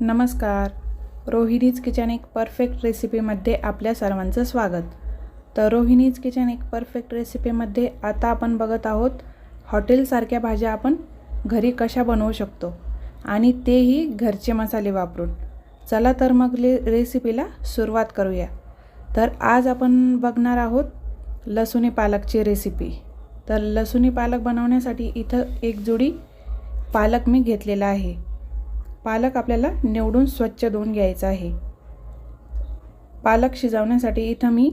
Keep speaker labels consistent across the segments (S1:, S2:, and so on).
S1: नमस्कार. रोहिणीज किचन एक परफेक्ट रेसिपीमध्ये आपल्या सर्वांचं स्वागत. तर रोहिणीज किचन एक परफेक्ट रेसिपीमध्ये आता आपण बघत आहोत हॉटेलसारख्या भाज्या आपण घरी कशा बनवू शकतो आणि तेही घरचे मसाले वापरून. चला तर मग ले रेसिपीला सुरुवात करूया. तर आज आपण बघणार आहोत लसुणी पालकची रेसिपी तर लसुणी पालक बनवण्यासाठी इथं एक जोडी पालक मी घेतलेला आहे. पालक आपल्याला निवडून स्वच्छ धुवून घ्यायचा आहे. पालक शिजवण्यासाठी इथं मी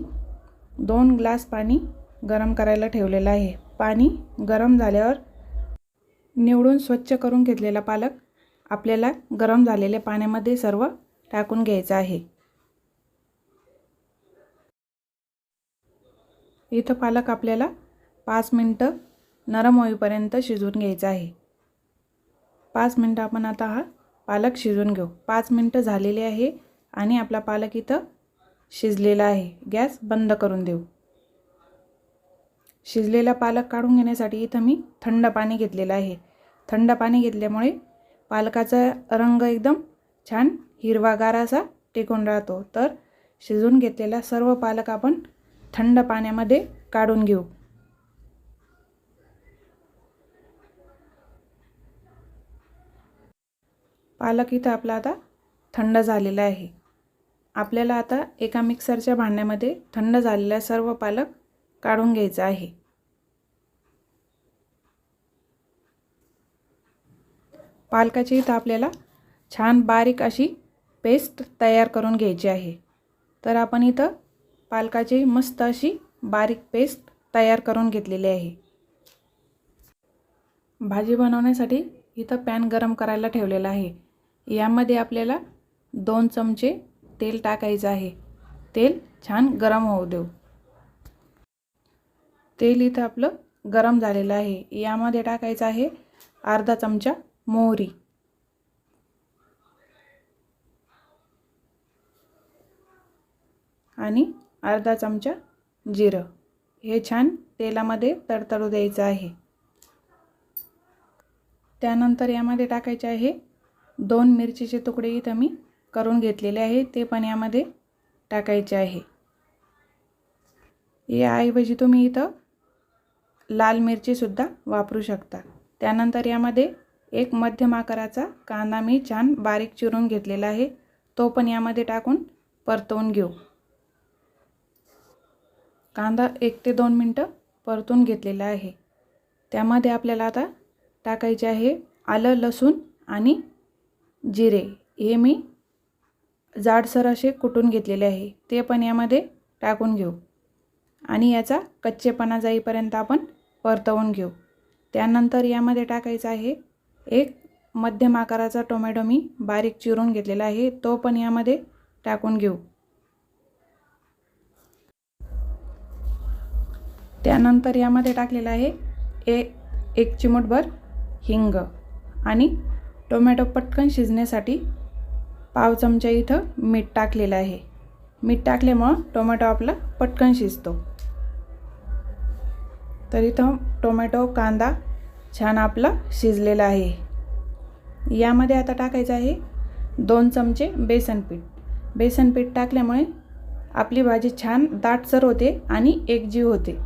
S1: दोन ग्लास पाणी गरम करायला ठेवलेलं आहे. पाणी गरम झाल्यावर निवडून स्वच्छ करून घेतलेला पालक आपल्याला गरम झालेल्या पाण्यामध्ये सर्व टाकून घ्यायचं आहे. इथं पालक आपल्याला पाच मिनटं नरम होईपर्यंत शिजवून घ्यायचं आहे. पाच मिनटं आपण आता हा पालक शिजवून घेऊ. पाच मिनटं झालेले आहे आणि आपला पालक इथं शिजलेला आहे. गॅस बंद करून देऊ. शिजलेला पालक काढून घेण्यासाठी इथं मी थंड पाणी घेतलेलं आहे. थंड पाणी घेतल्यामुळे पालकाचा रंग एकदम छान हिरवागार असा टिकून राहतो. तर शिजून घेतलेला सर्व पालक आपण थंड पाण्यामध्ये काढून घेऊ. पालक इथं आपला आता थंड झालेला आहे. आपल्याला आता एका मिक्सरच्या भांड्यामध्ये थंड झालेला सर्व पालक काढून घ्यायचा आहे. पालकाची इथं आपल्याला छान बारीक अशी पेस्ट तयार करून घ्यायची आहे. तर आपण इथं पालकाची मस्त अशी बारीक पेस्ट तयार करून घेतलेली आहे. भाजी बनवण्यासाठी इथं पॅन गरम करायला ठेवलेला आहे. यामध्ये आपल्याला दोन चमचे तेल टाकायचं आहे. तेल छान गरम होऊ देऊ. तेल इथं आपलं गरम झालेलं आहे. यामध्ये टाकायचं आहे अर्धा चमचा मोहरी. आणि अर्धा चमचा जिरं. हे छान तेलामध्ये तडतडू द्यायचं आहे. त्यानंतर यामध्ये टाकायचे आहे दोन मिरचीचे तुकडे इथं मी करून घेतलेले आहे. ते पण यामध्ये टाकायचे आहे. याऐवजी तुम्ही इथं लाल मिरचीसुद्धा वापरू शकता. त्यानंतर यामध्ये एक मध्यम आकाराचा कांदा मी छान बारीक चिरून घेतलेला आहे. तो पण यामध्ये टाकून परतवून घेऊ. कांदा एक ते दोन मिनटं परतून घेतलेला आहे. त्यामध्ये आपल्याला आता टाकायचे आहे आलं लसूण आणि जिरे हे मी जाडसर असे कुटून घेतलेले आहे. ते पण यामध्ये टाकून घेऊ. आणि याचा कच्चेपणा जाईपर्यंत आपण परतवून घेऊ. त्यानंतर यामध्ये टाकायचा आहे एक मध्यम आकाराचा टोमॅटो मी बारीक चिरून घेतलेला आहे. तो पण यामध्ये टाकून घेऊ. त्यानंतर यामध्ये टाकलेला आहे ए एक चिमूटभर हिंग आणि टोमॅटो पटकन शिजण्यासाठी पाव चमचा इथं मीठ टाकलेलं आहे. मीठ टाकल्यामुळं टोमॅटो आपला पटकन शिजतो. तर इथं टोमॅटो कांदा छान आपला शिजलेला आहे. यामध्ये आता टाकायचं आहे दोन चमचे बेसन पीठ. बेसन पीठ टाकल्यामुळे आपली भाजी छान दाटसर होते आणि एकजीव होते.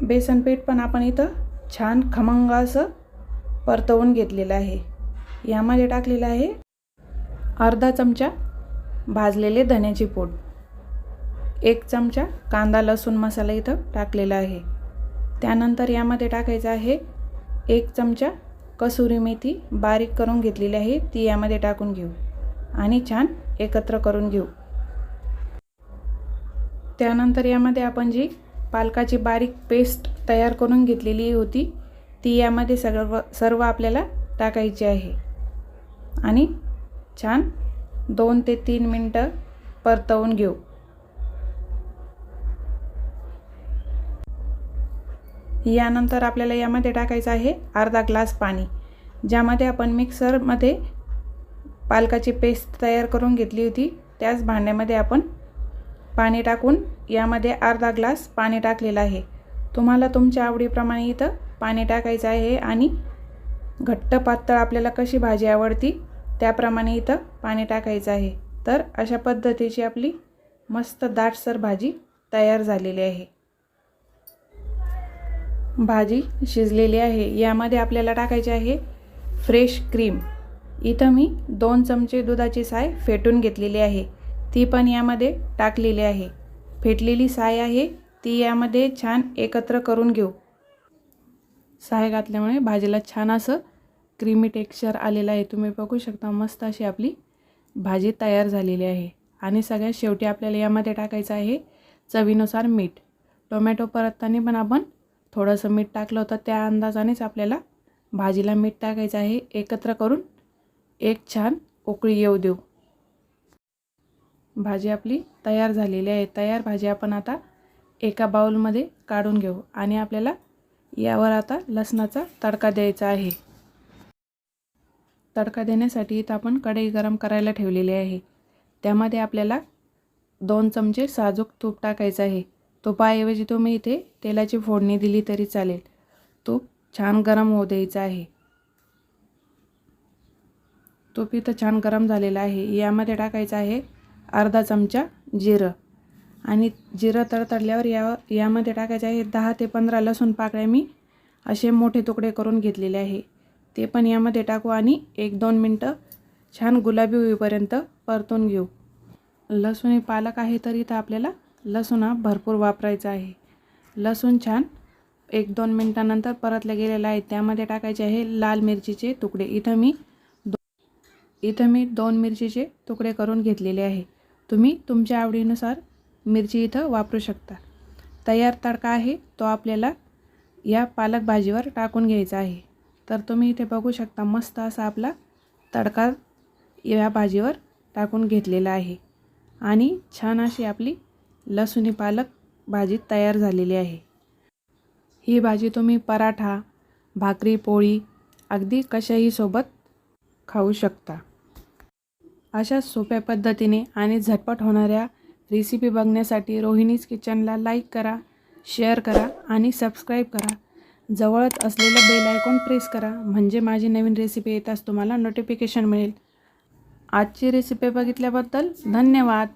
S1: बेसन पीठ पण आपण इथं छान खमंग असं परतवून घेतलेलं आहे. यामध्ये टाकलेलं आहे अर्धा चमचा भाजलेले धण्याची पूड एक चमचा कांदा लसूण मसाला इथं टाकलेला आहे. त्यानंतर यामध्ये टाकायचं आहे एक चमचा कसुरी मेथी बारीक करून घेतलेली आहे. ती यामध्ये टाकून घेऊ आणि छान एकत्र करून घेऊ. त्यानंतर यामध्ये आपण जी पालकाची बारीक पेस्ट तयार करून घेतलेली होती ती यामध्ये सर्व सर्व आपल्याला टाकायची आहे. आणि छान दोन ते तीन मिनटं परतवून घेऊ. यानंतर आपल्याला यामध्ये टाकायचं आहे अर्धा ग्लास पाणी ज्यामध्ये आपण मिक्सरमध्ये पालकाची पेस्ट तयार करून घेतली होती. त्याच भांड्यामध्ये आपण पाणी टाकून यामध्ये अर्धा ग्लास पाणी टाकलेलं आहे. तुम्हाला तुमच्या आवडीप्रमाणे इथं पाणी टाकायचं आहे आणि घट्ट पातळ आपल्याला कशी भाजी आवडती त्याप्रमाणे इथं पाणी टाकायचं आहे. तर अशा पद्धतीची आपली मस्त दाटसर भाजी तयार झालेली आहे. भाजी शिजलेली आहे. यामध्ये आपल्याला टाकायची आहे फ्रेश क्रीम. इथं मी दोन चमचे दुधाची साय फेटून घेतलेली आहे. ती पण यामध्ये टाकलेली आहे. फेटलेली साय आहे. ती यामध्ये छान एकत्र करून घेऊ. साय घातल्यामुळे भाजीला छान असं क्रीमी टेक्स्चर आलेलं आहे. तुम्ही बघू शकता मस्त अशी आपली भाजी तयार झालेली आहे. आणि सगळ्यात शेवटी आपल्याला यामध्ये टाकायचं आहे चवीनुसार मीठ. टोमॅटो परतताना पण आपण थोडंसं मीठ टाकलं होतं. त्या अंदाजानेच आपल्याला भाजीला मीठ टाकायचं आहे. एकत्र करून एक छान उकळी येऊ देऊ. भाजी आपली तयार झालेली आहे. तयार भाजी आपण आता एका बाउलमध्ये काढून घेऊ. आणि आपल्याला यावर आता लसणाचा तडका द्यायचा आहे. तडका देण्यासाठी इथं आपण कढई गरम करायला ठेवलेली आहे. त्यामध्ये आपल्याला दोन चमचे साजूक तूप टाकायचं आहे. तुपाऐवजी तुम्ही इथे तेलाची फोडणी दिली तरी चालेल. तूप छान गरम होऊ द्यायचं आहे. तूप इथं छान गरम झालेलं आहे. यामध्ये टाकायचं आहे अर्धा चमचा जिरं. आणि जिरं तडतडल्यावर या यामध्ये टाकायचे आहे दहा ते पंधरा लसूण पाकळ्या मी असे मोठे तुकडे करून घेतलेले आहे. ते पण यामध्ये टाकू आणि एक दोन मिनटं छान गुलाबी होईपर्यंत परतून घेऊ. लसूण हे पालक आहे तर इथं आपल्याला लसूण हा भरपूर वापरायचा आहे. लसूण छान एक दोन मिनटानंतर परतलं गेलेलं आहे त्यामध्ये टाकायचे आहे लाल मिरचीचे तुकडे. इथं मी दो इथं मी दोन मिरचीचे तुकडे करून घेतलेले आहे. तुम्ही तुमच्या आवडीनुसार मिरची इथं वापरू शकता. तयार तडका आहे तो आपल्याला या पालक भाजीवर टाकून घ्यायचा आहे. तर तुम्ही इथे बघू शकता मस्त असा आपला तडका या भाजीवर टाकून घेतलेला आहे. आणि छान अशी आपली लसुणी पालक भाजी तयार झालेली आहे. ही भाजी तुम्ही पराठा भाकरी पोळी अगदी कशाही सोबत खाऊ शकता. अशा सोप्या पद्धतीने आणि झटपट होणाऱ्या रेसिपी बघण्यासाठी रोहिणीज किचनला लाईक करा शेअर करा आणि सबस्क्राईब करा. जवळच असलेलं बेल आयकॉन प्रेस करा म्हणजे माझी नवीन रेसिपी येताच तुम्हाला नोटिफिकेशन मिळेल. आजची रेसिपी बघितल्याबद्दल धन्यवाद.